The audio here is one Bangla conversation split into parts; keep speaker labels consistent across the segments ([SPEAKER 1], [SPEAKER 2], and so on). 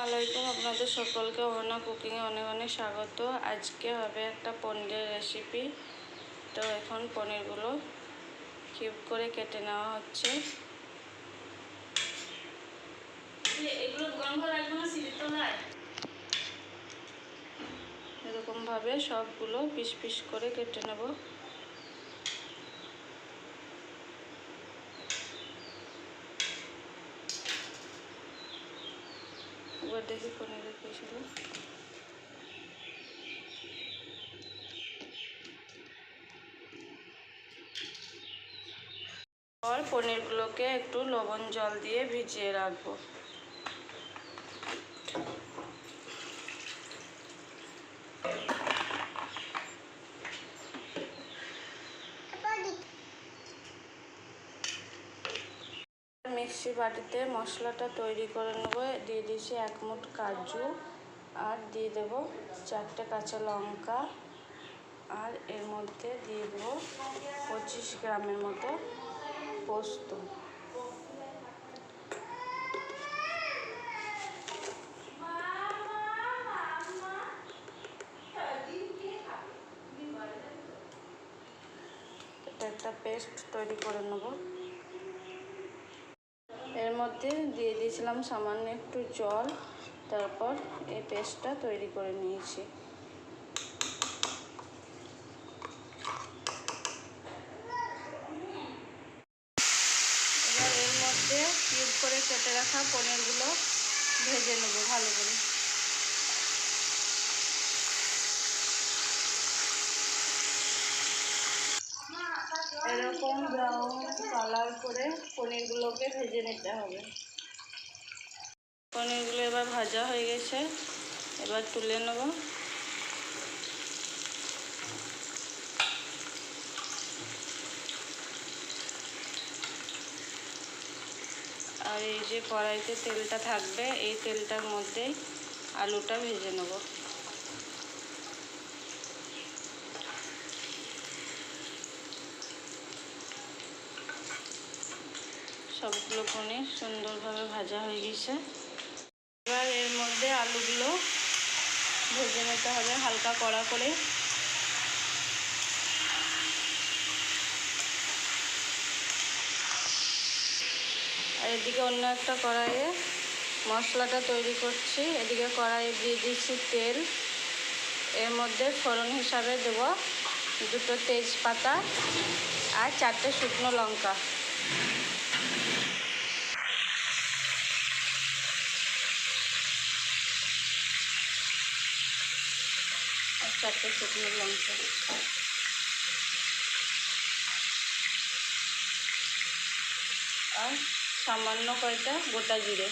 [SPEAKER 1] আলাইকুম আপনাদের সকলকে অহনা কুকিংয়ে অনেক অনেক স্বাগত। আজকে হবে একটা পনিরের রেসিপি তো এখন পনিরগুলো কিউব করে কেটে নেওয়া হচ্ছে। এরকমভাবে সবগুলো পিস পিস করে কেটে নেব এবার দেখি পিসগুলো পর পনিরগুলোকে একটু লবণ জল দিয়ে ভিজিয়ে রাখব মিক্সি বাটিতে মশলাটা তৈরি করে নেব। দিয়ে দিয়েছি এক মুঠ কাজু আর দিয়ে দেব চারটে কাঁচা লঙ্কা। আর এর মধ্যে দিয়ে দেবো পঁচিশ গ্রামের মতো পোস্ত। এটা একটা পেস্ট তৈরি করে নেব। মধ্যে দিয়ে দিয়েছিলাম সামান্য একটু জল, তারপর এই পেস্টটা তৈরি করে নিয়েছি। এবার এর মধ্যে কিউব করে কেটে রাখা পনিরগুলো ভেজে নেব ভালো করে। এরকম ব্রাউন কালার করে পনিরগুলোকে ভেজে নিতে হবে। পনিরগুলো এবার ভাজা হয়ে গেছে। এবার তুলে নেব। আর এই যে কড়াইতে তেলটা থাকবে, এই তেলটার মধ্যেই আলুটা ভেজে নেব। সবগুলো পনির সুন্দরভাবে ভাজা হয়ে গেছে। এবার এর মধ্যে আলুগুলো ভেজে নিতে হবে হালকা কড়া করে। আর এদিকে অন্য একটা কড়াইয়ে মশলাটা তৈরি করছি। এদিকে কড়াইয়ে দিয়ে দিচ্ছি তেল। এর মধ্যে ফোড়ন হিসাবে দেব দুটো তেজপাতা আর চারটে শুকনো লঙ্কা। চারটে শুকনো লঙ্কা। আর সামান্য কয়টা গোটা জিরে।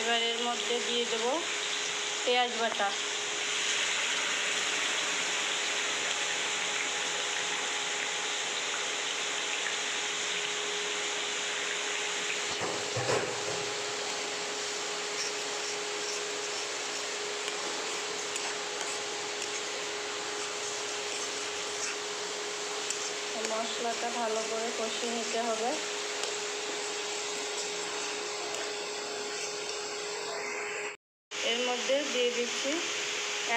[SPEAKER 1] এবার এর মধ্যে দিয়ে দেবো পেঁয়াজ বাটা। মশলাটা ভালো করে কষিয়ে নিতে হবে এর মধ্যে দিয়ে দিচ্ছি।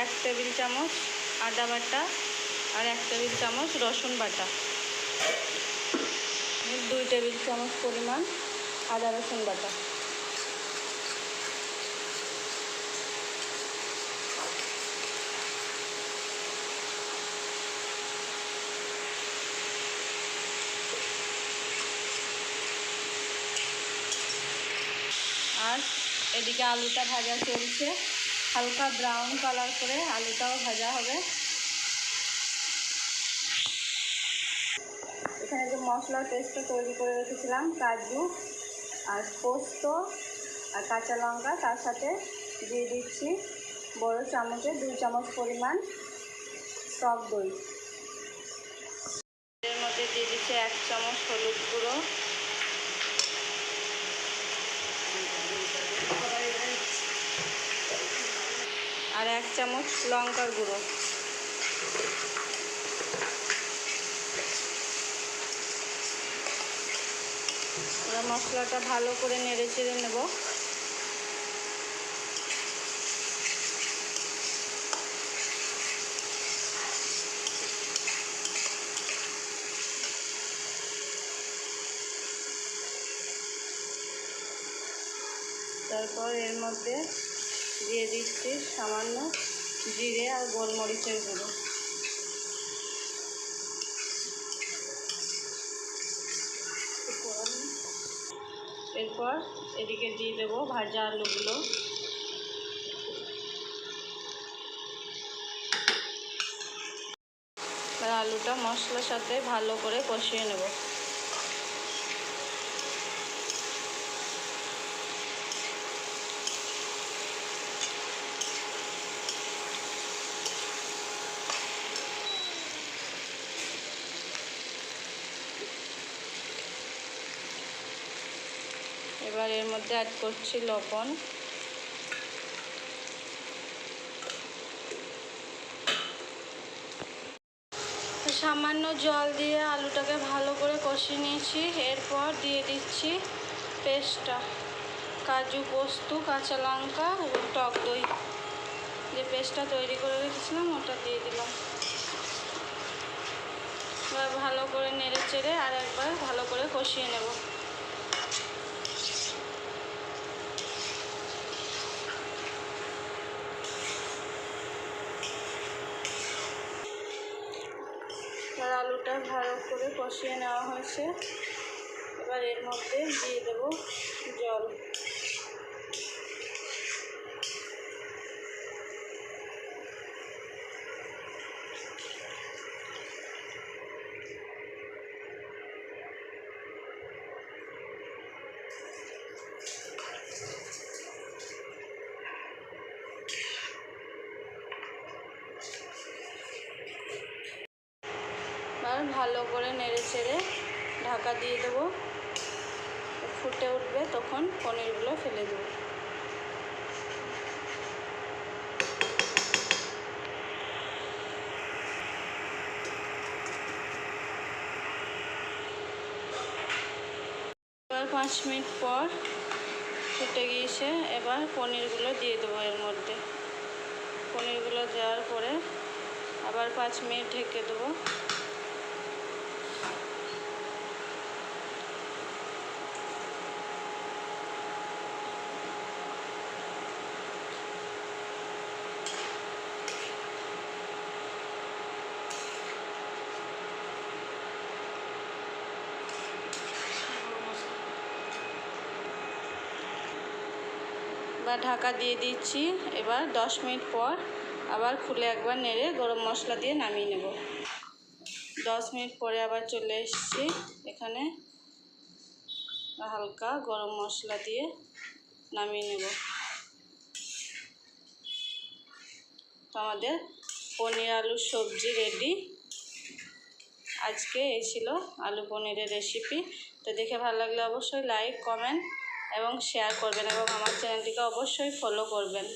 [SPEAKER 1] এক টেবিল চামচ আদা বাটা আর এক টেবিল চামচ রসুন বাটা। দুই টেবিল চামচ পরিমাণ আদা রসুন বাটা। আর এদিকে আলুটা ভাজা চলছে। হালকা ব্রাউন কালার করে আলুটাও ভাজা হবে। এখানে যে মশলার পেস্টটা তৈরি করে রেখেছিলাম, কাজু আর পোস্ত আর কাঁচা লঙ্কা, তার সাথে দিয়ে দিচ্ছি বড় চামচে দুই চামচ পরিমাণ টক দই। এর মধ্যে দিয়ে দিচ্ছি এক চামচ হলুদ গুঁড়ো। আর এক চামচ লঙ্কার গুঁড়ো। এবার মশলাটা ভালো করে নেড়ে চেড়ে নেব। তারপর এর মধ্যে দিয়ে দিচ্ছি সামান্য জিরে আর গোলমরিচের গুঁড়ো। এরপর এদিকে দিয়ে দেবো ভাজা আলুগুলো। আলুটা মশলার সাথে ভালো করে কষিয়ে নেব। এবার এর মধ্যে অ্যাড করছি লবণ। সামান্য জল দিয়ে আলুটাকে ভালো করে কষিয়ে নিয়েছি। এরপর দিয়ে দিচ্ছি পেস্টটা। কাজু, পোস্ত, কাঁচা লঙ্কা এবং টক দই যে পেস্টটা তৈরি করে রেখেছিলাম, ওটা দিয়ে দিলাম। এবার ভালো করে নেড়ে চেড়ে আর একবার ভালো করে কষিয়ে নেব। এবার ভালো করে কষিয়ে নেওয়া হয়েছে। এবার এর মধ্যে দিয়ে দেবো জল আর ভালো করে নেড়ে চেড়ে ঢাকা দিয়ে দেবো। ফুটে উঠবে, তখন পনিরগুলো ফেলে দেবো। এবার পাঁচ মিনিট পর ফুটে গিয়েছে, এবার পনিরগুলো দিয়ে দেবো এর মধ্যে। পনিরগুলো দেওয়ার পরে আবার পাঁচ মিনিট ঢেকে দেবো। বা ঢাকা দিয়ে দিচ্ছি। এবার দশ মিনিট পর আবার খুলে একবার নেড়ে গরম মশলা দিয়ে নামিয়ে নেব। দশ মিনিট পরে আবার চলে এসেছি এখানে। হালকা গরম মশলা দিয়ে নামিয়ে নেব। তো আমাদের পনির আলুর সবজি রেডি আজকে এই ছিল আলু পনিরের রেসিপি তো দেখে ভালো লাগলে অবশ্যই লাইক কমেন্ট এবং শেয়ার করবেন এবং আমার চ্যানেলটিকে অবশ্যই ফলো করবেন।